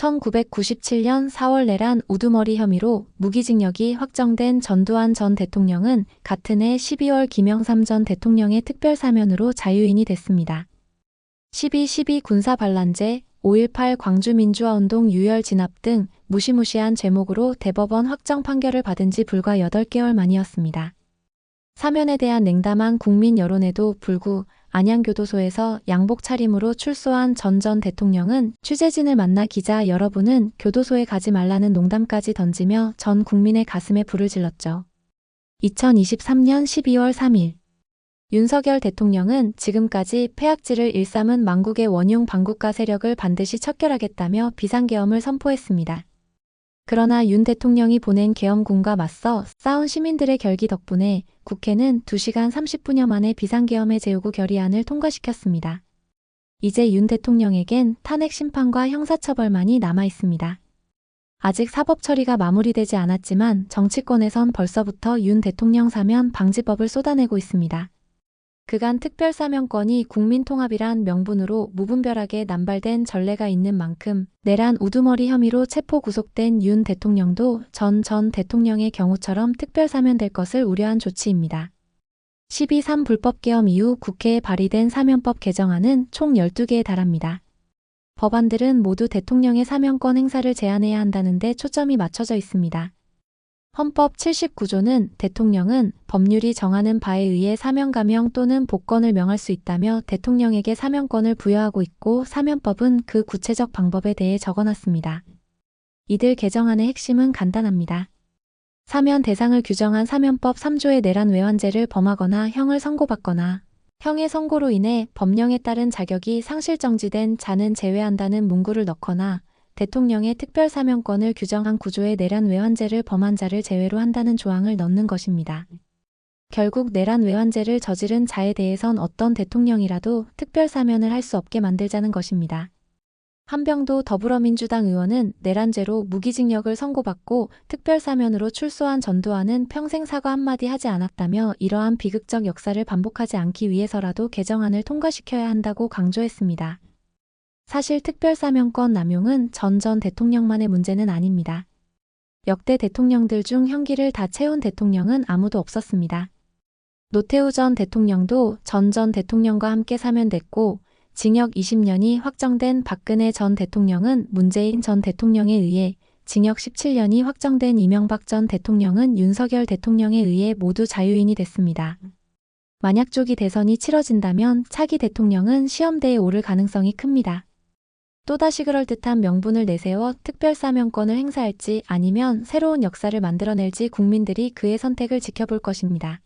1997년 4월 내란 우두머리 혐의로 무기징역이 확정된 전두환 전 대통령은 같은 해 12월 김영삼 전 대통령의 특별 사면으로 자유인이 됐습니다. 12.12 군사 반란죄, 5.18 광주민주화운동 유혈 진압 등 무시무시한 죄목으로 대법원 확정 판결을 받은 지 불과 8개월 만이었습니다. 사면에 대한 냉담한 국민 여론에도 불구 안양교도소에서 양복 차림으로 출소한 전 전 대통령은 취재진을 만나 기자 여러분은 교도소에 가지 말라는 농담까지 던지며 전 국민의 가슴에 불을 질렀죠. 2023년 12월 3일 윤석열 대통령은 지금까지 폐악질을 일삼은 망국의 원흉 반국가 세력을 반드시 척결하겠다며 비상계엄을 선포했습니다. 그러나 윤 대통령이 보낸 계엄군과 맞서 싸운 시민들의 결기 덕분에 국회는 2시간 30분여 만에 비상계엄의 제요구 결의안을 통과시켰습니다. 이제 윤 대통령에겐 탄핵 심판과 형사처벌만이 남아 있습니다. 아직 사법 처리가 마무리되지 않았지만 정치권에선 벌써부터 윤 대통령 사면 방지법을 쏟아내고 있습니다. 그간 특별사면권이 국민통합이란 명분으로 무분별하게 남발된 전례가 있는 만큼 내란 우두머리 혐의로 체포 구속된 윤 대통령도 전전 대통령의 경우처럼 특별사면될 것을 우려한 조치입니다. 12.3 불법개엄 이후 국회에 발의된 사면법 개정안은 총 12개에 달합니다. 법안들은 모두 대통령의 사면권 행사를 제한해야 한다는 데 초점이 맞춰져 있습니다. 헌법 79조는 대통령은 법률이 정하는 바에 의해 사면감형 또는 복권을 명할 수 있다며 대통령에게 사면권을 부여하고 있고 사면법은 그 구체적 방법에 대해 적어놨습니다. 이들 개정안의 핵심은 간단합니다. 사면 대상을 규정한 사면법 3조의 내란 외환죄를 범하거나 형을 선고받거나 형의 선고로 인해 법령에 따른 자격이 상실정지된 자는 제외한다는 문구를 넣거나 대통령의 특별사면권을 규정한 구조의 내란 외환죄를 범한 자를 제외로 한다는 조항을 넣는 것입니다. 결국 내란 외환죄를 저지른 자에 대해선 어떤 대통령이라도 특별사면을 할 수 없게 만들자는 것입니다. 한병도 더불어민주당 의원은 내란죄로 무기징역을 선고받고 특별사면으로 출소한 전두환은 평생 사과 한마디 하지 않았다며 이러한 비극적 역사를 반복하지 않기 위해서라도 개정안을 통과시켜야 한다고 강조했습니다. 사실 특별사면권 남용은 전 전 대통령만의 문제는 아닙니다. 역대 대통령들 중 형기를 다 채운 대통령은 아무도 없었습니다. 노태우 전 대통령도 전 전 대통령과 함께 사면됐고 징역 20년이 확정된 박근혜 전 대통령은 문재인 전 대통령에 의해 징역 17년이 확정된 이명박 전 대통령은 윤석열 대통령에 의해 모두 자유인이 됐습니다. 만약 조기 대선이 치러진다면 차기 대통령은 시험대에 오를 가능성이 큽니다. 또다시 그럴듯한 명분을 내세워 특별사면권을 행사할지 아니면 새로운 역사를 만들어낼지 국민들이 그의 선택을 지켜볼 것입니다.